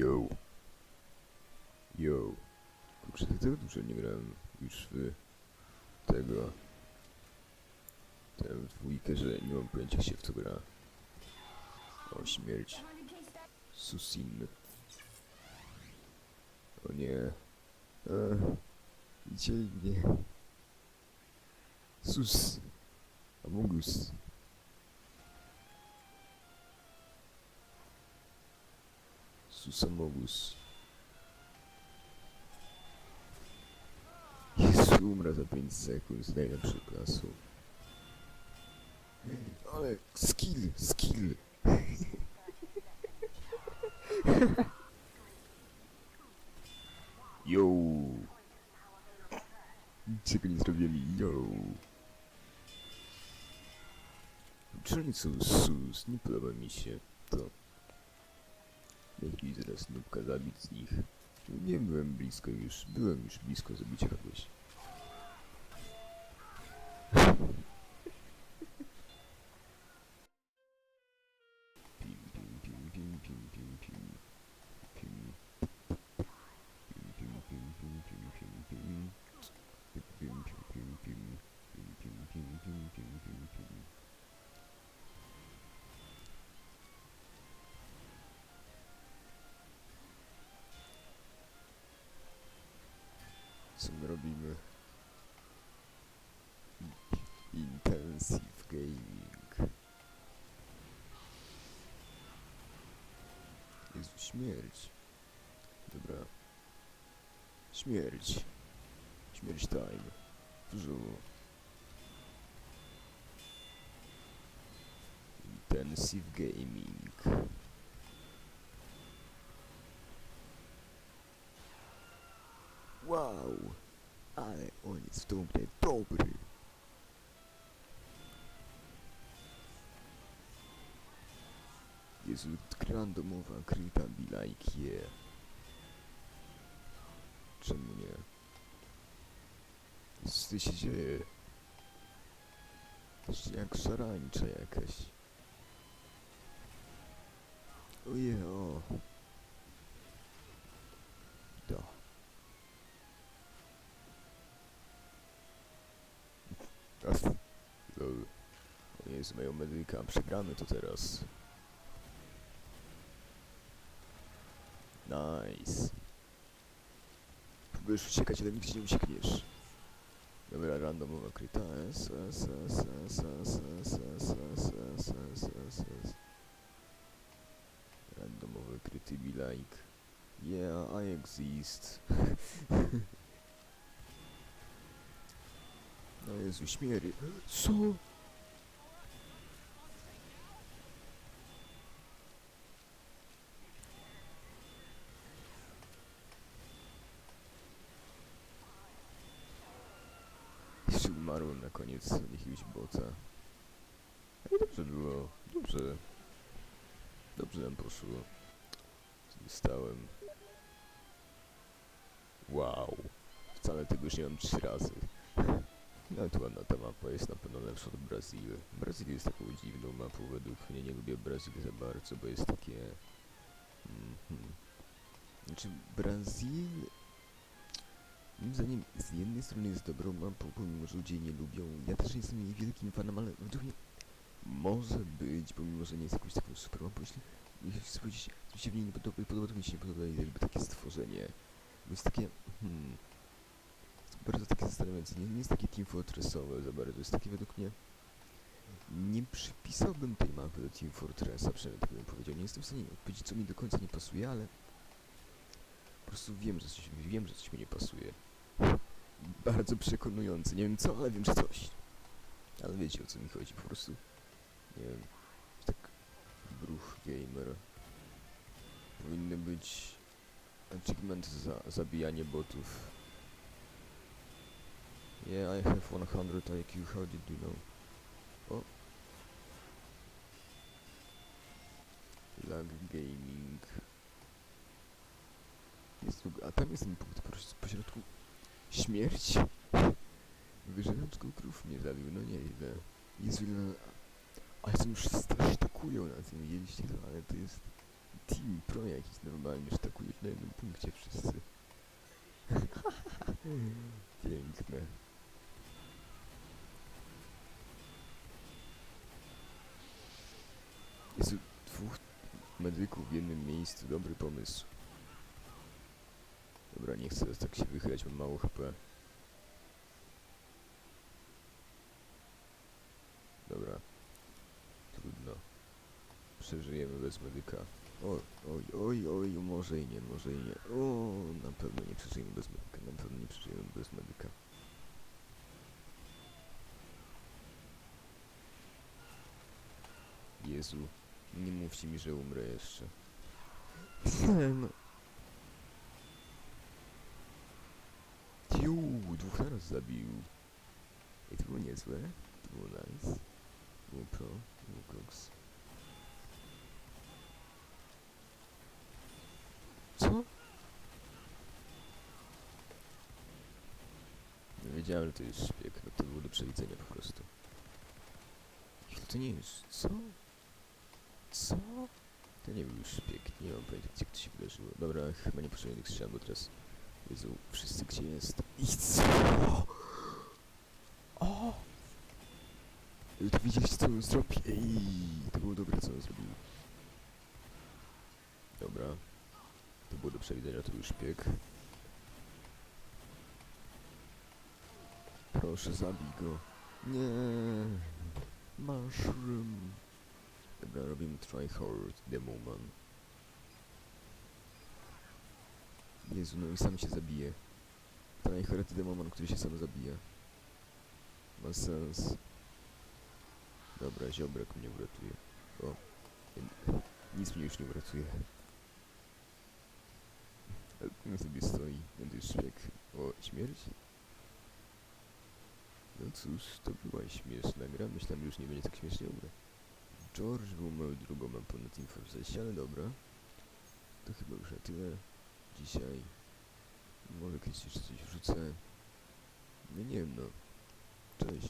Yo. Yo. Kurczę, tego dużo nie grałem już w tego. W dwójkę, że nie mam pojęcia się w co gra. O, śmierć. Susin. O nie. E, widzieli mnie. Sus. Amogus. Sus Amogus. Jezu, umrę za 5 sekund z najlepszej klasu. Ale skill, skill. Yo. Czego nie zrobili? Yo. Są sus, nie podoba mi się to. Mi zaraz zabić z nich. Nie byłem blisko już, byłem już blisko zabicia kogoś. Co my robimy? Intensive Gaming. Jezu, śmierć. Dobra. Śmierć. Śmierć time. Wżu. Intensive Gaming. Wow! Ale on jest w tą grę dobry. Jezu, randomowa kryta be like yeah. Czemu nie? Co się dzieje? Jak szarańcza jakaś. Oje, o. Da. O Jezu, mają medyka, przegramy to teraz. Nice. Próbujesz uciekać, ale nigdzie nie uciekniesz. Dobra, randomowa kryta. S, S, S, S, S, S, S, S, S, S, S, S. Kryty be like. Yeah, I exist. No Jezu, śmiery. Co? Jeszcze umarłem na koniec jakiegoś bota. Ale dobrze było. Dobrze. Dobrze nam poszło. Zostałem. Wow. Wcale tego już nie mam trzy razy. Nawet ładna ta mapa jest na pewno lepsza od Brazylii. Brazylia jest taką dziwną mapą według mnie. Nie lubię Brazylii za bardzo, bo jest takie... Mhm. Znaczy Brazil... Moim zdaniem z jednej strony jest dobrą mapą, pomimo że ludzie nie lubią. Ja też nie jestem jej wielkim fanem, ale według mnie może być, pomimo że nie jest jakąś taką super mapą. Jeśli, jeśli chcę powiedzieć, mi się w niej nie podoba, podoba to mi się nie podoba jakby takie stworzenie. Bo jest takie... Hmm, bardzo takie zastanawiające. Nie, nie jest takie Team Fortressowe za bardzo. Jest takie według mnie... Nie przypisałbym tej mapy do Team Fortressa, przynajmniej tak bym powiedział. Nie jestem w stanie powiedzieć, co mi do końca nie pasuje, ale... Po prostu wiem, że coś, wiem, że coś mi nie pasuje. Bardzo przekonujące. Nie wiem co, ale wiem, że coś. Ale wiecie o co mi chodzi, po prostu... Nie wiem... Tak... Bruch gamer. Powinny być... Achievement za zabijanie botów. Yeah, I have 100 IQ, how did you know? O. Lag Gaming. Jest a tam jest ten punkt po, po środku. Śmierć. Wyżereczką krów mnie zabił, no nieźle. Jezu, ile... Ale są już strasztakują na tym, widzieliście to, ale to jest Team Pro jakiś normalnie, tak na jednym punkcie wszyscy. Piękne. Jezu, dwóch medyków w jednym miejscu, dobry pomysł. Dobra, nie chcę tak się wychylać, mam mało HP. Dobra. Trudno. Przeżyjemy bez medyka. Oj, oj, oj, oj, może i nie, może i nie. O, na pewno nie przeżyjemy bez medyka, na pewno nie przeżyjemy bez medyka. Jezu, nie mówcie mi, że umrę jeszcze. no. Dwóch naraz zabił. I to było niezłe. To było nice. Było pro, było koks. Co? Nie wiedziałem, że to jest szpieg. No to było do przewidzenia po prostu. I to nie jest... Co? Co? To nie był szpieg. Nie mam pojęcia, gdzie to się wydarzyło. Dobra, chyba nie potrzebuję tych strzał, bo teraz... Jezu, wszyscy gdzie jest? I co? O! Widzieliście co on zrobił? Ej, to było dobre co on zrobił. Dobra. To było do przewidzenia, to był szpieg. Proszę, zabij go. Nie. Mushroom. Dobra, robimy tryhard demoman. Jezu, no i sam się zabije. Tryhard demoman, który się sam zabija. Ma sens. Dobra, ziobrek mnie uratuje. O. Nic mnie już nie uratuje. Ale sobie stoi, ten szpieg. O, śmierć? No cóż, to była śmieszna gra. Myślałem, już nie będzie tak śmiesznie umrę. George był moją drugą, mam ponad info ale dobra. To chyba już na tyle. Dzisiaj. Może kiedyś jeszcze coś wrzucę. No nie wiem, no. Cześć.